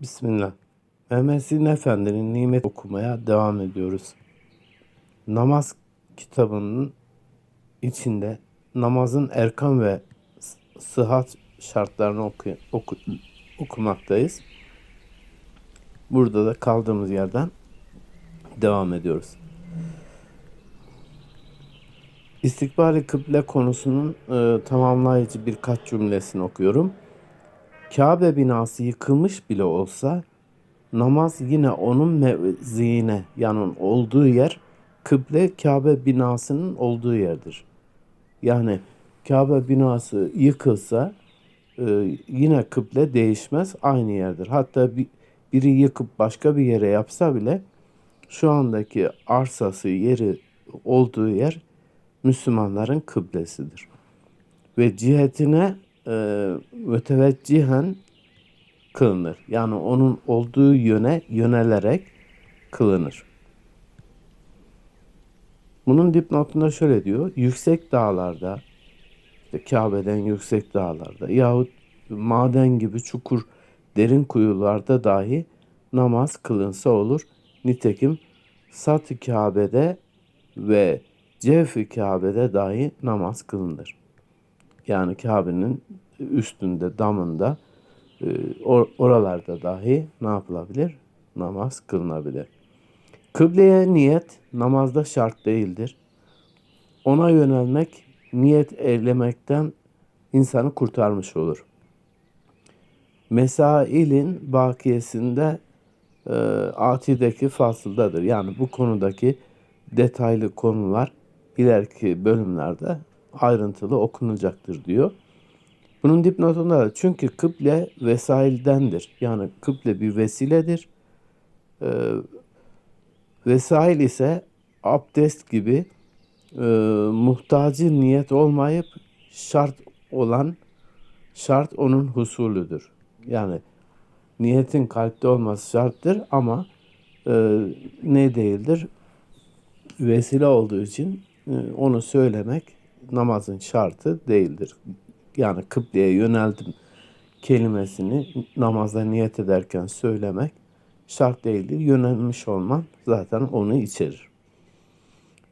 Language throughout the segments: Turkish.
Bismillah. Mehmet Zin Efendi'nin nimet okumaya devam ediyoruz. Namaz kitabının içinde namazın erkan ve sıhhat şartlarını oku, oku- okumaktayız. Burada da kaldığımız yerden devam ediyoruz. İstikbali kıble konusunun e, tamamlayıcı birkaç cümlesini okuyorum. Kabe binası yıkılmış bile olsa namaz yine onun mevziine yani olduğu yer kıble Kabe binasının olduğu yerdir. Yani Kabe binası yıkılsa e, yine kıble değişmez aynı yerdir. Hatta bir, biri yıkıp başka bir yere yapsa bile şu andaki arsası yeri olduğu yer Müslümanların kıblesidir ve cihetine e, müteveccihen kılınır. Yani onun olduğu yöne yönelerek kılınır. Bunun dipnotunda şöyle diyor. Yüksek dağlarda, işte Kabe'den yüksek dağlarda yahut maden gibi çukur derin kuyularda dahi namaz kılınsa olur. Nitekim Sat-ı Kabe'de ve Cevf-i Kabe'de dahi namaz kılınır. Yani Kabe'nin üstünde, damında, e, or- oralarda dahi ne yapılabilir? Namaz kılınabilir. Kıbleye niyet namazda şart değildir. Ona yönelmek, niyet eylemekten insanı kurtarmış olur. Mesailin bakiyesinde e, atideki fasıldadır. Yani bu konudaki detaylı konular ileriki bölümlerde ayrıntılı okunacaktır diyor. Bunun dipnotunda da çünkü kıble vesaildendir. Yani kıble bir vesiledir. Ee, vesail ise abdest gibi e, muhtacı niyet olmayıp şart olan şart onun husulüdür. Yani niyetin kalpte olması şarttır ama e, ne değildir? Vesile olduğu için e, onu söylemek namazın şartı değildir. Yani kıbleye yöneldim kelimesini namazda niyet ederken söylemek şart değildir. Yönelmiş olman zaten onu içerir.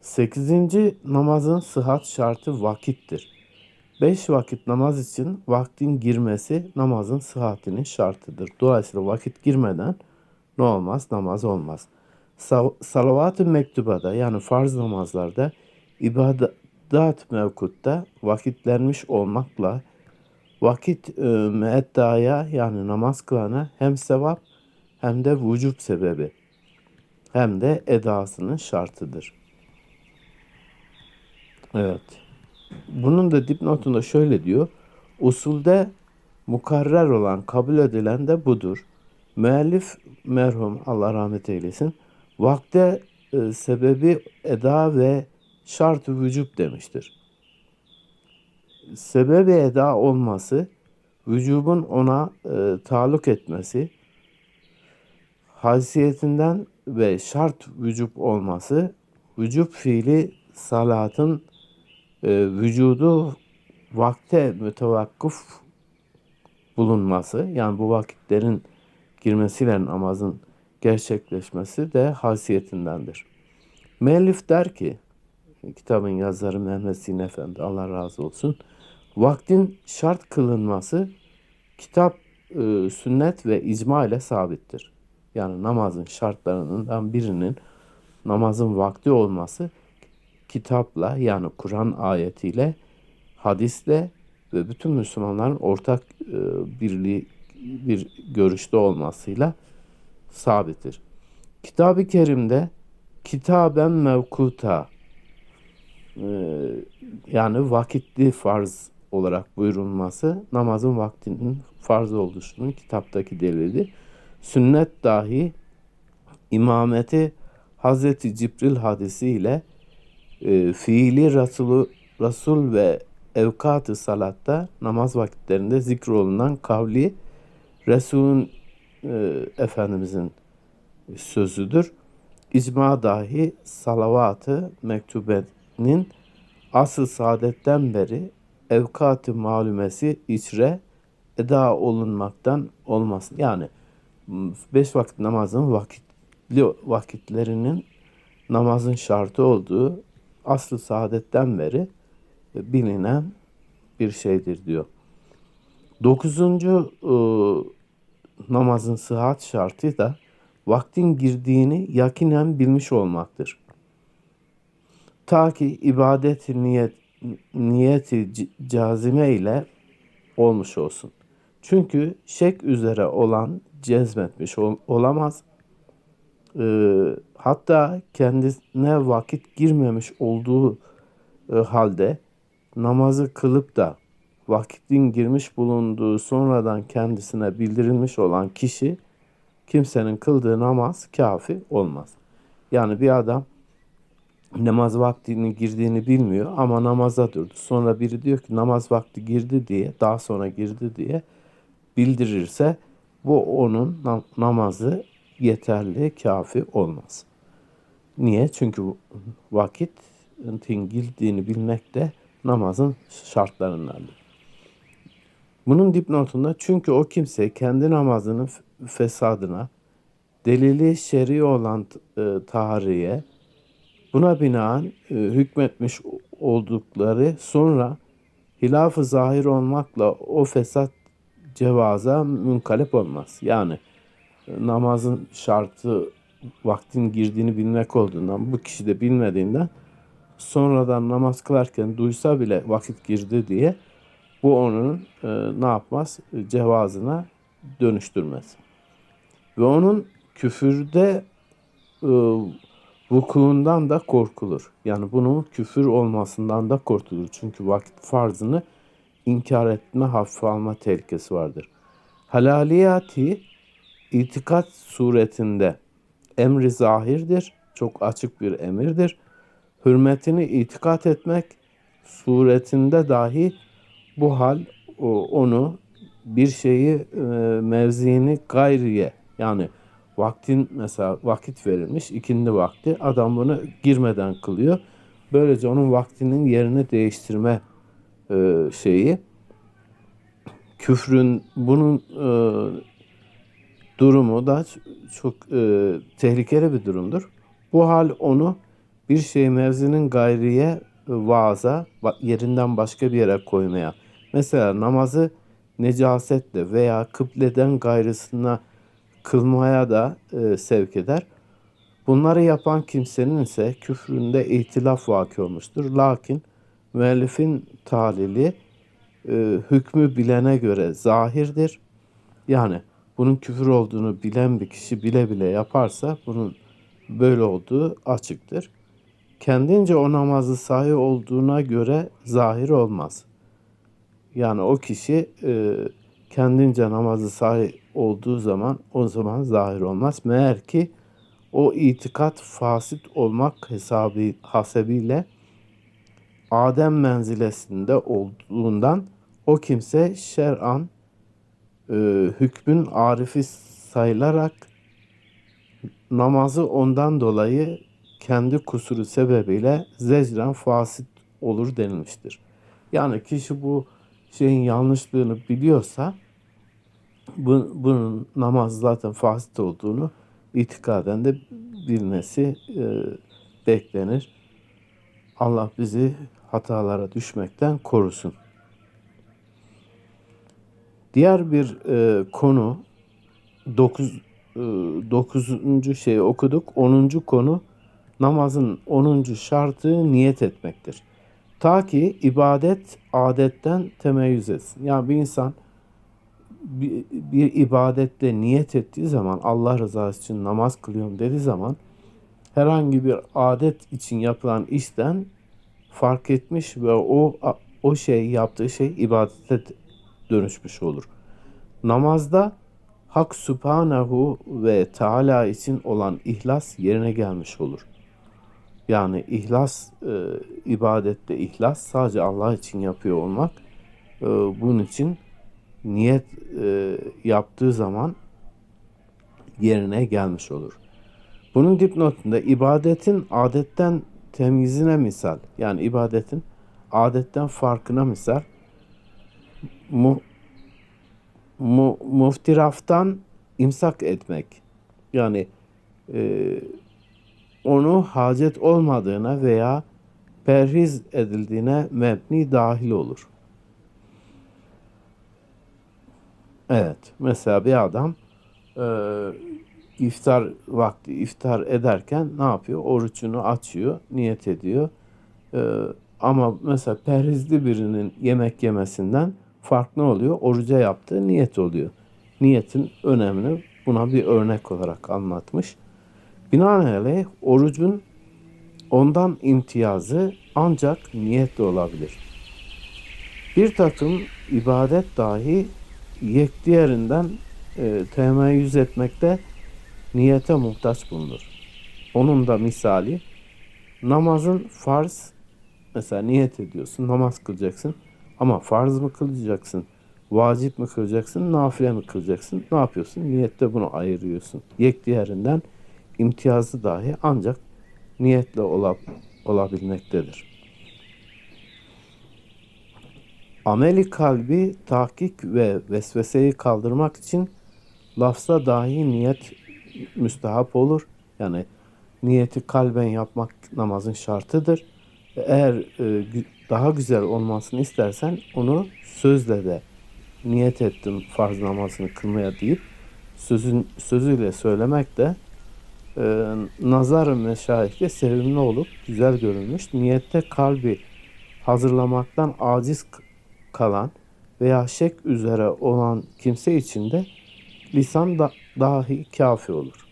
Sekizinci namazın sıhhat şartı vakittir. Beş vakit namaz için vaktin girmesi namazın sıhhatinin şartıdır. Dolayısıyla vakit girmeden ne olmaz? Namaz olmaz. Sa- Salavat-ı mektubada yani farz namazlarda ibadat mevkutta vakitlenmiş olmakla vakit e, müeddaya yani namaz kılana hem sevap hem de vücut sebebi hem de edasının şartıdır. Evet. Bunun da dipnotunda şöyle diyor. Usulde mukarrer olan, kabul edilen de budur. Müellif merhum Allah rahmet eylesin. Vakte e, sebebi eda ve şart-ı vücub demiştir. Sebebi eda olması, vücubun ona e, taluk etmesi, haysiyetinden ve şart vücub olması, vücub fiili salatın e, vücudu vakte mütevakkıf bulunması yani bu vakitlerin girmesiyle namazın gerçekleşmesi de hasiyetindendir. Müellif der ki kitabın yazarı Mehmet Sin Efendi Allah razı olsun. Vaktin şart kılınması kitap, e, sünnet ve icma ile sabittir. Yani namazın şartlarından birinin namazın vakti olması kitapla yani Kur'an ayetiyle, hadisle ve bütün Müslümanların ortak e, birliği bir görüşte olmasıyla sabittir. Kitab-ı Kerim'de kitaben mevkuta yani vakitli farz olarak buyurulması namazın vaktinin farz olduğunun kitaptaki delilidir. Sünnet dahi imameti Hazreti Cibril hadisiyle e, fiili Resulü, Resul ve evkat-ı salatta namaz vakitlerinde zikrolunan kavli Resul'ün e, Efendimizin sözüdür. İcma dahi salavatı mektubenin asıl saadetten beri evkat-ı malumesi içre eda olunmaktan olmasın. Yani beş vakit namazın vakitli vakitlerinin namazın şartı olduğu aslı saadetten beri bilinen bir şeydir diyor. Dokuzuncu e, namazın sıhhat şartı da vaktin girdiğini yakinen bilmiş olmaktır. Ta ki ibadet niyet, niyeti cazime ile olmuş olsun. Çünkü şek üzere olan cezmetmiş ol, olamaz. Ee, hatta kendisine vakit girmemiş olduğu e, halde namazı kılıp da vakitin girmiş bulunduğu sonradan kendisine bildirilmiş olan kişi kimsenin kıldığı namaz kafi olmaz. Yani bir adam namaz vaktinin girdiğini bilmiyor ama namaza durdu. Sonra biri diyor ki namaz vakti girdi diye daha sonra girdi diye bildirirse bu onun namazı yeterli, kafi olmaz. Niye? Çünkü vakitin girdiğini bilmek de namazın şartlarındandır. Bunun dipnotunda çünkü o kimse kendi namazının fesadına, delili şer'i olan e, tahriye, buna binaen e, hükmetmiş oldukları sonra hilaf-ı zahir olmakla o fesat cevaza münkalip olmaz. Yani e, namazın şartı vaktin girdiğini bilmek olduğundan bu kişi de bilmediğinden sonradan namaz kılarken duysa bile vakit girdi diye bu onun e, ne yapmaz? Cevazına dönüştürmez. Ve onun küfürde e, vukuundan da korkulur. Yani bunun küfür olmasından da korkulur. Çünkü vakit farzını inkar etme, hafife alma tehlikesi vardır. Halaliyati itikat suretinde emri zahirdir. Çok açık bir emirdir. Hürmetini itikat etmek suretinde dahi bu hal onu bir şeyi e, mevziini gayriye yani vaktin mesela vakit verilmiş ikindi vakti adam bunu girmeden kılıyor. Böylece onun vaktinin yerini değiştirme e, şeyi küfrün bunun e, durumu da çok e, tehlikeli bir durumdur. Bu hal onu bir şey mevzinin gayriye vaaza yerinden başka bir yere koymaya mesela namazı necasetle veya kıbleden gayrısına kılmaya da e, sevk eder. Bunları yapan kimsenin ise küfründe ihtilaf vaki olmuştur. Lakin müellifin talili e, hükmü bilene göre zahirdir. Yani bunun küfür olduğunu bilen bir kişi bile bile yaparsa bunun böyle olduğu açıktır. Kendince o namazı sahi olduğuna göre zahir olmaz. Yani o kişi e, kendince namazı sahi olduğu zaman o zaman zahir olmaz. Meğer ki o itikat fasit olmak hesabı hasebiyle Adem menzilesinde olduğundan o kimse şer'an e, hükmün arifi sayılarak namazı ondan dolayı kendi kusuru sebebiyle zecren fasit olur denilmiştir. Yani kişi bu şeyin yanlışlığını biliyorsa bu, bunun namaz zaten fasit olduğunu itikaden de bilmesi e, beklenir. Allah bizi hatalara düşmekten korusun. Diğer bir e, konu 9 9. E, şeyi okuduk. 10. konu namazın 10. şartı niyet etmektir. Ta ki ibadet adetten temeyyüz etsin. Yani bir insan bir, bir ibadette niyet ettiği zaman Allah rızası için namaz kılıyorum dediği zaman herhangi bir adet için yapılan işten fark etmiş ve o o şey yaptığı şey ibadete dönüşmüş olur. Namazda Hak Subhanahu ve Teala için olan ihlas yerine gelmiş olur. Yani ihlas, e, ibadette ihlas sadece Allah için yapıyor olmak. E, bunun için niyet e, yaptığı zaman yerine gelmiş olur. Bunun dipnotunda ibadetin adetten temyizine misal, yani ibadetin adetten farkına misal, mu, mu, muftiraftan imsak etmek. Yani e, onu hacet olmadığına veya perhiz edildiğine mebni dahil olur. Evet, mesela bir adam e, iftar vakti iftar ederken ne yapıyor? Orucunu açıyor, niyet ediyor. E, ama mesela perhizli birinin yemek yemesinden farklı oluyor? Oruca yaptığı niyet oluyor. Niyetin önemini buna bir örnek olarak anlatmış. Binaenaleyh orucun ondan imtiyazı ancak niyetle olabilir. Bir takım ibadet dahi yek diğerinden e, temeyyüz etmekte niyete muhtaç bulunur. Onun da misali namazın farz mesela niyet ediyorsun namaz kılacaksın ama farz mı kılacaksın vacip mi kılacaksın nafile mi kılacaksın ne yapıyorsun niyette bunu ayırıyorsun yek diğerinden imtiyazı dahi ancak niyetle olab olabilmektedir. Ameli kalbi tahkik ve vesveseyi kaldırmak için lafza dahi niyet müstehap olur. Yani niyeti kalben yapmak namazın şartıdır. Eğer e, daha güzel olmasını istersen onu sözle de niyet ettim farz namazını kılmaya deyip sözün sözüyle söylemek de e, nazar meşayihte sevimli olup güzel görülmüş. Niyette kalbi hazırlamaktan aciz kalan veya şek üzere olan kimse için de lisan da dahi kafi olur.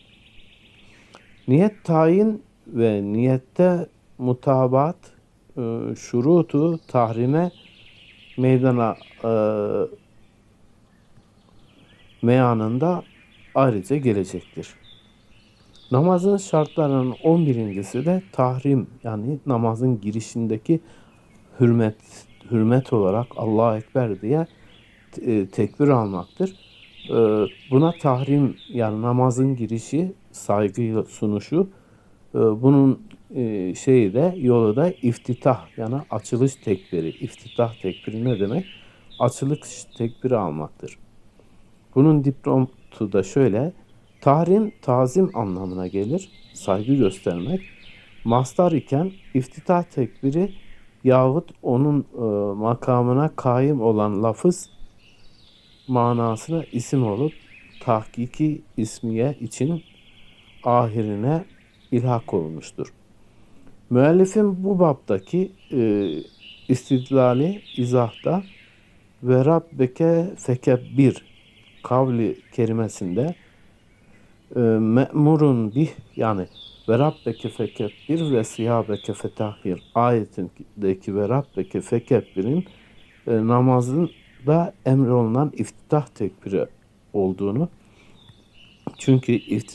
Niyet tayin ve niyette mutabat e, şurutu tahrime meydana e, meyanında ayrıca gelecektir. Namazın şartlarının 11.si de tahrim yani namazın girişindeki hürmet hürmet olarak Allahu Ekber diye e, tekbir almaktır. E, buna tahrim yani namazın girişi saygıyla sunuşu e, bunun şeyi de yolu da iftitah yani açılış tekbiri. İftitah tekbiri ne demek? Açılış tekbiri almaktır. Bunun dipnotu da şöyle Tahrim tazim anlamına gelir. Saygı göstermek. Mastar iken iftitah tekbiri yahut onun e, makamına kaim olan lafız manasına isim olup tahkiki ismiye için ahirine ilhak olmuştur. Müellifin bu baptaki e, istidlali izahta ve Rabbeke fekebbir kavli kerimesinde e, me'murun bih yani ve rabbeke fekebbir ve siyabeke fetahhir ayetindeki ve rabbeke fekebbirin e, namazın da emrolunan iftitah tekbiri olduğunu çünkü ift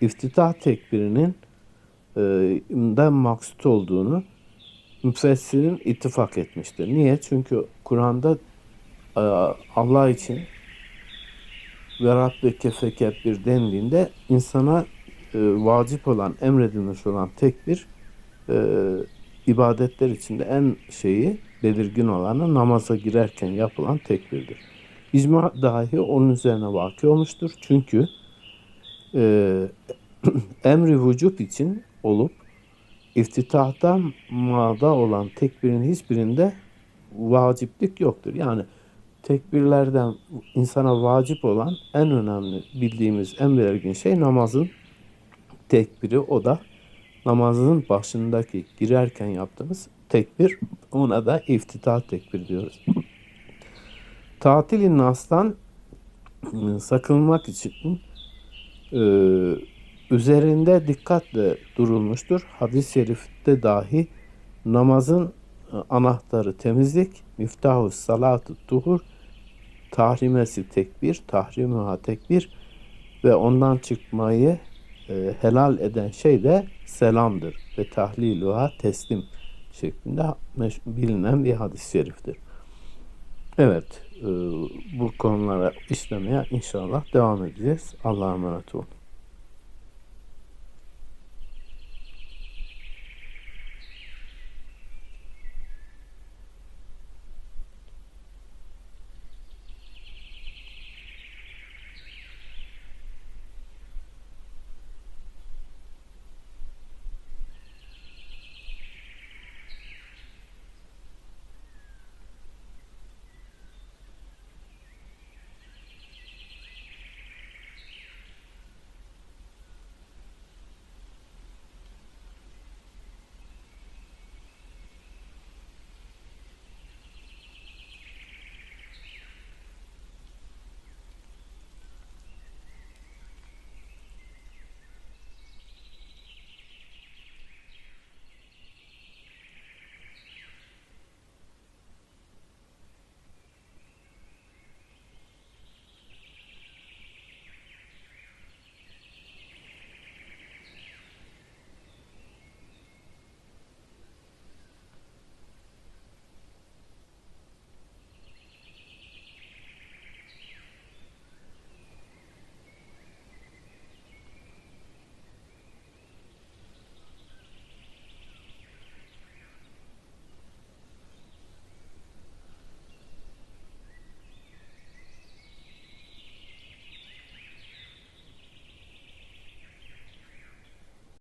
iftitah tekbirinin e, maksut olduğunu müfessirin ittifak etmiştir. Niye? Çünkü Kur'an'da Allah için ve Rabbeke fekebbir dendiğinde insana e, vacip olan, emredilmiş olan tek bir e, ibadetler içinde en şeyi belirgin olanı namaza girerken yapılan tekbirdir. İcma dahi onun üzerine vakı olmuştur. Çünkü e, emri vücut için olup iftitahta mada olan tekbirin hiçbirinde vaciplik yoktur. Yani tekbirlerden insana vacip olan en önemli bildiğimiz en belirgin şey namazın tekbiri o da namazın başındaki girerken yaptığımız tekbir ona da iftitah tekbir diyoruz. Tatil-i Nas'tan ıı, sakınmak için e, üzerinde dikkatle durulmuştur. Hadis-i şerifte dahi namazın ıı, anahtarı temizlik, miftahu salatu tuhur, tahrimesi tekbir, tahrimuha tekbir ve ondan çıkmayı e, helal eden şey de selamdır ve tahliluha teslim şeklinde bilinen bir hadis-i şeriftir. Evet, e, bu konulara işlemeye inşallah devam edeceğiz. Allah'a emanet olun.